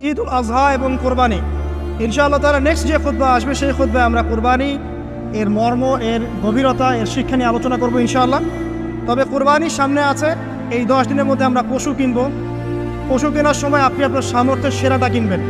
ঈদ উল আজহা এবং কোরবানি। ইনশাআল্লাহ তারা নেক্সট যে খুদ্া আসবে, সেই খুদ্ায় আমরা কোরবানি, এর মর্ম, এর গভীরতা, এর শিক্ষা নিয়ে আলোচনা করব ইনশাআল্লাহ। তবে কোরবানির সামনে আছে, এই দশ দিনের মধ্যে আমরা পশু কিনবো। পশু কেনার সময় আপনি আপনার সামর্থ্যের সেরাটা কিনবেন।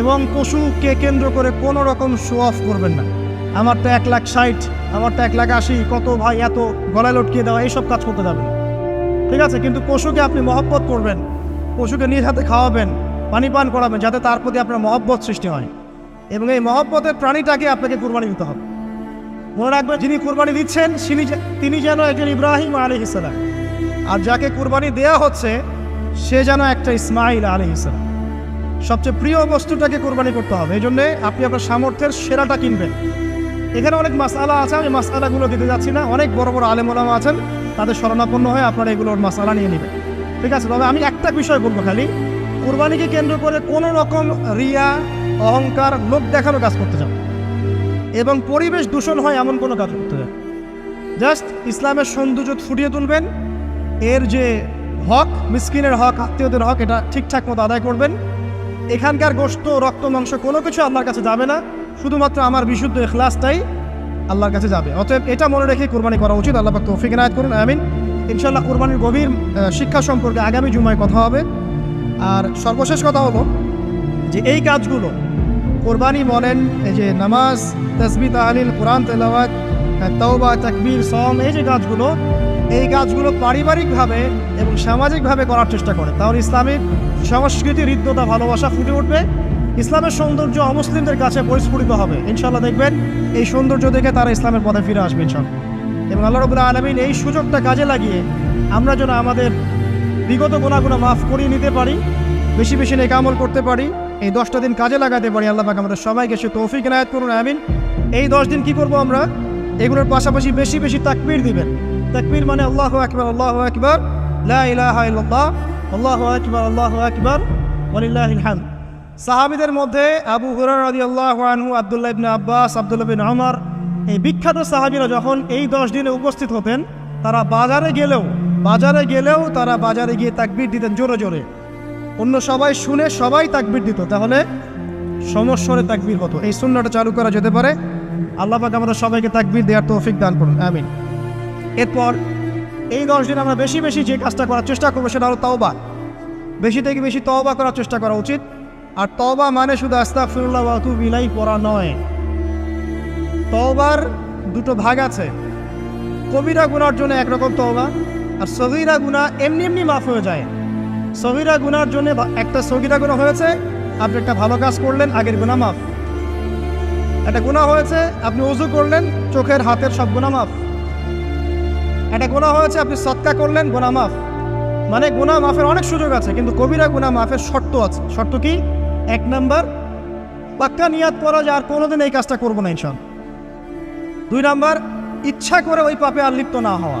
এবং পশুকে কেন্দ্র করে কোনো রকম শো অফ করবেন না। আমার তো এক লাখ ষাট, আমার তো এক লাখ আশি, কত ভাই এত গলায় লটকিয়ে দেওয়া, এইসব কাজ করতে যাবেন। ঠিক আছে? কিন্তু পশুকে আপনি মহব্বত করবেন, পশুকে নিজ হাতে খাওয়াবেন পানি পান করাবেন যাতে তার প্রতি আপনার মহব্বত সৃষ্টি হয়। এবং এই মহব্বতের প্রাণীটাকে আপনাকে কুরবানি দিতে হবে। মনে রাখবেন, যিনি কুরবানি দিচ্ছেন তিনি যেন একজন ইব্রাহিম আলী ইসলাম আর যাকে কুরবানি দেয়া হচ্ছে, সে যেন একটা ইসমাইল আলী ইসলাম সবচেয়ে প্রিয় বস্তুটাকে কোরবানি করতে হবে। এই জন্যে আপনি আপনার সামর্থ্যের সেরাটা কিনবেন। এখানে অনেক মাসালা আছে, আমি মাসালাগুলো দিতে যাচ্ছি না। অনেক বড় বড় আলেমোলামা আছেন, তাদের শরণাপন্ন হয়ে আপনারা এগুলোর মাসালা নিয়ে নেবেন। ঠিক আছে, তবে আমি একটা বিষয় বলব খালি। কোরবানিকে কেন্দ্র করে কোনো রকম রিয়া, অহংকার লোক দেখানো কাজ করতে যান এবং পরিবেশ দূষণ হয় এমন কোনো কাজ করতে যান জাস্ট ইসলামের সৌন্দর্য ফুটিয়ে তুলবেন। এর যে হক, মিসকিনের হক, আত্মীয়দের হক, এটা ঠিকঠাক মতো আদায় করবেন। এখানকার গোস্ত রক্ত, মাংস কোনো কিছু আল্লাহর কাছে যাবে না। শুধুমাত্র আমার বিশুদ্ধ এখলাসটাই আল্লাহর কাছে যাবে। অতএব এটা মনে রেখে কোরবানি করা উচিত। আল্লাহ তৌফিক এনায়ত করুন, আমিন। ইনশাল্লাহ কোরবানির গভীর শিক্ষা সম্পর্কে আগামী জুমায় কথা হবে। আর সর্বশেষ কথা হলো যে এই কাজগুলো কোরবানি বলেন, এই যে নামাজ তসবি তাহলিল, কোরআন, তেলাওয়াত তওবা, তাকবীর সম এই যে কাজগুলো, এই কাজগুলো পারিবারিকভাবে এবং সামাজিকভাবে করার চেষ্টা করে। তাহলে ইসলামিক সংস্কৃতি, হৃদ্যতা, ভালোবাসা ফুটে উঠবে। ইসলামের সৌন্দর্য অমুসলিমদের কাছে পরিস্ফুটিত হবে। ইনশাল্লাহ দেখবেন, এই সৌন্দর্য দেখে তারা ইসলামের পথে ফিরে আসবে ইনশাল্লাহ এবং আল্লাহ রবুল্লাহ আলমিন এই সুযোগটা কাজে লাগিয়ে আমরা যেন আমাদের বিগত গোনাগুলো মাফ করিয়ে নিতে পারি, বেশি বেশি নেক আমল করতে পারি, এই দশটা দিন কাজে লাগাতে পারি, আল্লাহ পাক আমাদের সবাইকে সে তৌফিক এনায়ত করুন, আমিন। এই দশ দিন কি করব আমরা? এগুলোর পাশাপাশি বেশি বেশি তাকবীর দিবেন। তাকবীর মানে আল্লাহ আকবার আল্লাহ আকবার, লা ইলাহা ইল্লাল্লাহ, আল্লাহু আকবার আল্লাহু আকবার, ওয়ালিল্লাহিল হামদ। সাহাবীদের মধ্যে আবু হুরার আদি আল্লাহ আনহু, আব্দুল্লাহ ইবনে আব্বাস, আব্দুল্লাহ বিন ওমর এই বিখ্যাত সাহাবিরা যখন এই দশ দিনে উপস্থিত হতেন, তারা বাজারে গেলেও বাজারে গেলেও তারা বাজারে গিয়ে তাকবীর দিতেন জোরে জোরে। অন্য সবাই শুনে সবাই তাকবির দিত। তাহলে সমস্বরে তাকবির হতো। এই শূন্যটা চালু করা যেতে পারে। আল্লাহ পাক আমাদের সবাইকে তাকবির দেওয়ার তৌফিক দান করুন। আমিন। এরপর এই দশ দিন আমরা বেশি বেশি যে কাজটা করার চেষ্টা করব সেটা হলো তওবা। বেশি থেকে বেশি তওবা করার চেষ্টা করা উচিত। আর তওবা মানে শুধু আস্তাক ফিরুল্লাহ বিলাই পড়া নয়। তওবার দুটো ভাগ আছে। কবিরা গুনার জন্য একরকম তওবা আর সগিরা গুণা এমনি এমনি মাফ হয়ে যায়। সগিরা গুনার জন্য একটা সগিরা গুণা হয়েছে, আপনি একটা ভালো কাজ করলেন, আগের গুণা মাফ। একটা গুণা হয়েছে, আপনি উজু করলেন, চোখের, হাতের সব গুণা মাফ। একটা গুণা হয়েছে, আপনি সৎকা করলেন গুণা মাফ। মানে গুণা মাফের অনেক সুযোগ আছে, কিন্তু কবিরা গুণা মাফের শর্ত আছে। শর্ত কি? এক নাম্বার, পাক্কা নিয়াত করা যে আর কোনোদিন এই কাজটা করব না ইনশাল দুই নাম্বার, ইচ্ছা করে ওই পাপে আর লিপ্ত না হওয়া।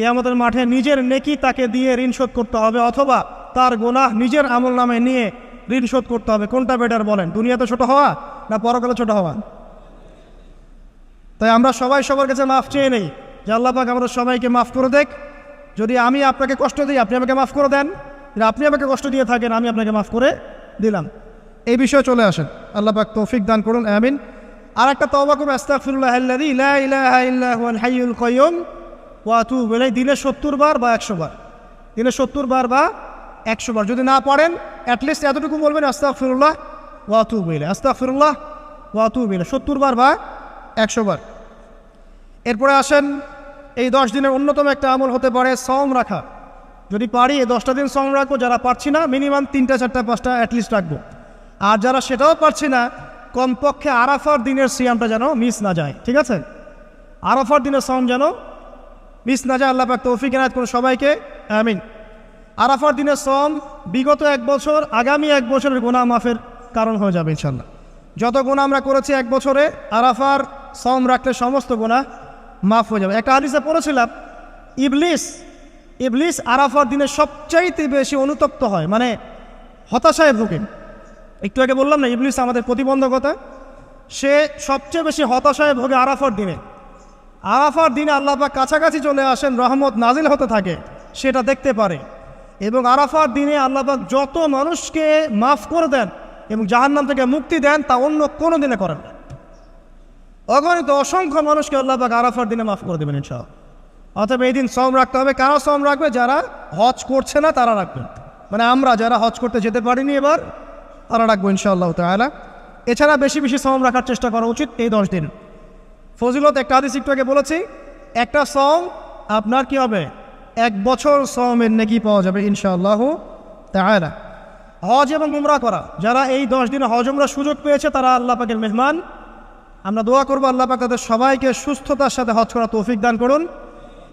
কে আমাদের মাঠে নিজের নেকি তাকে দিয়ে ঋণ শোধ করতে হবে অথবা তার গোনাহ নিজের আমল নামে নিয়ে ঋণ শোধ করতে হবে। কোনটা বেটার বলেন? দুনিয়াতে ছোট হওয়া না পরকালে ছোট হওয়া? তাই আমরা সবাই সবার কাছে মাফ চেয়ে নেই। যে আল্লাহ পাক আমাদের সবাইকে মাফ করে দেখ। যদি আমি আপনাকে কষ্ট দিই, আপনি আমাকে মাফ করে দেন। যদি আপনি আমাকে কষ্ট দিয়ে থাকেন, আমি আপনাকে মাফ করে দিলাম। এই বিষয়ে চলে আসেন। আল্লাহ পাক তৌফিক দান করুন। আমিন। আর একটা আল্লাযী লা ইলাহা ইল্লা হুয়াল হাইয়ুল কাইয়ুম ওয়া আতুবু দিনে সত্তর বার বা একশো বার। দিনে সত্তর বার বা একশো বার। যদি না পারেন অ্যাটলিস্ট এতটুকু বলবেন আস্তাক ফিরুল্লাহ ওয়াতু বিলে আস্তাক ফিরুল্লাহ ওয়াতু বিলে সত্তর বার বা একশো বার। এরপরে আসেন, এই দশ দিনের অন্যতম একটা আমল হতে পারে সম রাখা। যদি পারি, এই দশটা দিন সম রাখব। যারা পারছি না মিনিমাম তিনটা, চারটা, পাঁচটা অ্যাটলিস্ট রাখব। আর যারা সেটাও পারছি না, কমপক্ষে আরাফার দিনের সিয়ামটা যেন মিস না যায়। ঠিক আছে? আরাফার দিনের সম যেন মিস না যায় আল্লাহ পাক তৌফিক এনায়ত করুন সবাইকে, আমিন। আরাফার দিনের সম বিগত এক বছর, আগামী এক বছরের গোনা মাফের কারণ হয়ে যাবে ইনশাল্লাহ যত গোনা আমরা করেছি এক বছরে, আরাফার সম রাখলে সমস্ত গোনা মাফ হয়ে যাবে। একটা হাদিসে পড়েছিলাম, ইবলিস ইবলিস আরাফার দিনে সবচাইতে বেশি অনুতপ্ত হয় মানে হতাশায় ভোগেন একটু আগে বললাম না, ইবলিস আমাদের প্রতিবন্ধকতা, সে সবচেয়ে বেশি হতাশায় ভোগে আরাফার দিনে। আরাফার দিনে আল্লাহ পাক কাছাকাছি চলে আসেন, রহমত নাজিল হতে থাকে, সেটা দেখতে পারে। এবং আরাফার দিনে আল্লাহ পাক যত মানুষকে মাফ করে দেন এবং জাহান্নাম থেকে মুক্তি দেন, তা অন্য কোনো দিনে করেন না। অগণিত অসংখ্য মানুষকে আল্লাহ পাক আরাফার দিনে মাফ করে দেবেন ইনশাআল্লাহ। অতএব এই দিন শ্রম রাখতে হবে। কারা শ্রম রাখবে? যারা হজ করছে না, তারা রাখবেন মানে আমরা যারা হজ করতে যেতে পারিনি এবার, তারা রাখব ইনশাআল্লাহ তাহলে এছাড়া বেশি বেশি শ্রম রাখার চেষ্টা করা উচিত এই দশ দিন। ফজিলত একটা হাদিস একটু আগে বলেছি, একটা সং আপনার কি হবে? এক বছর সমের নেকি পাওয়া যাবে ইনশাআল্লাহ তাহলে হজ এবং উমরা করা, যারা এই দশ দিনে হজ উমরা সুযোগ পেয়েছে, তারা আল্লাহ পাকের মেহমান। আমরা দোয়া করব আল্লাহ পাক তাদের সবাইকে সুস্থতার সাথে হজ করা তৌফিক দান করুন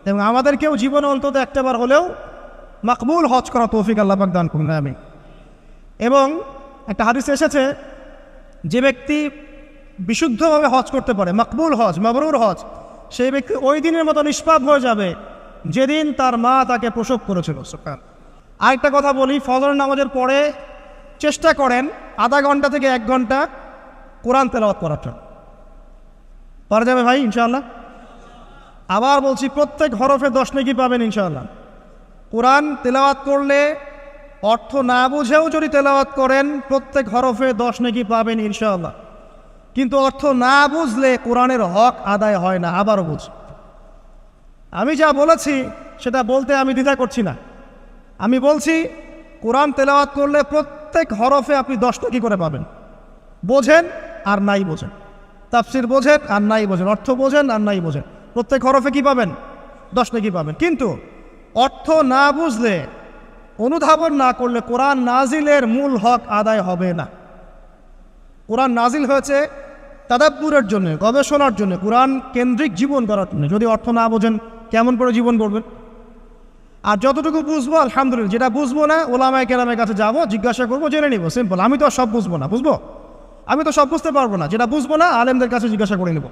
এবং আমাদেরকেও জীবনে অন্তত একটাবার হলেও মাকবুল হজ করা তৌফিক আল্লাহ পাক দান করুন আমি এবং একটা হাদিস এসেছে, যে ব্যক্তি বিশুদ্ধভাবে হজ করতে পারে, মাকবুল হজ, মাবরুর হজ, সেই ব্যক্তি ওই দিনের মতো নিষ্পাপ হয়ে যাবে যেদিন তার মা তাকে প্রসব করেছিল, সুবহান। আরেকটা কথা বলি ফজর নামাজের পরে চেষ্টা করেন আধা ঘণ্টা থেকে এক ঘণ্টা কোরআন তেলাওয়াত করার জন্য। পারা যাবে ভাই, ইনশাআল্লাহ? আবার বলছি, প্রত্যেক হরফে দশ নাকি পাবেন, ইনশাআল্লাহ। কোরআন তেলাওয়াত করলে অর্থ না বুঝেও যদি তেলাওয়াত করেন, প্রত্যেক হরফে দশ নাকি পাবেন, ইনশাআল্লাহ। কিন্তু অর্থ না বুঝলে কোরআনের হক আদায় হয় না, আবারও বুঝ। আমি যা বলেছি, সেটা বলতে আমি দ্বিধা করছি না। আমি বলছি, কোরআন তেলাওয়াত করলে প্রত্যেক হরফে আপনি দশ নাকি করে পাবেন? বোঝেন আর নাই বোঝেন। তাফসির বোঝেন আর নাই বোঝেন। অর্থ বোঝেন আর নাই বোঝেন। প্রত্যেক হরফে কি পাবেন? দশ নাকি পাবেন? কিন্তু অর্থ না বুঝলে, অনুধাবন না করলে কোরআন নাজিলের মূল হক আদায় হবে না। কোরআন নাজিল হয়েছে তাদাব্বুরের জন্য, গবেষণার জন্য, কোরআন কেন্দ্রিক জীবন করার জন্য, যদি অর্থ না বোঝেন, কেমন করে জীবন করবেন আর যতটুকু বুঝব, আলহামদুলিল্লাহ, যেটা বুঝব না, ওলামায় কেরামের কাছে যাব, জিজ্ঞাসা করব, জেনে নিবো সিম্পল আমি তো সব বুঝব না, বুঝব? আমি তো সব বুঝতে পারব না, যেটা বুঝব না, আলেমদের কাছে জিজ্ঞাসা করে নেব।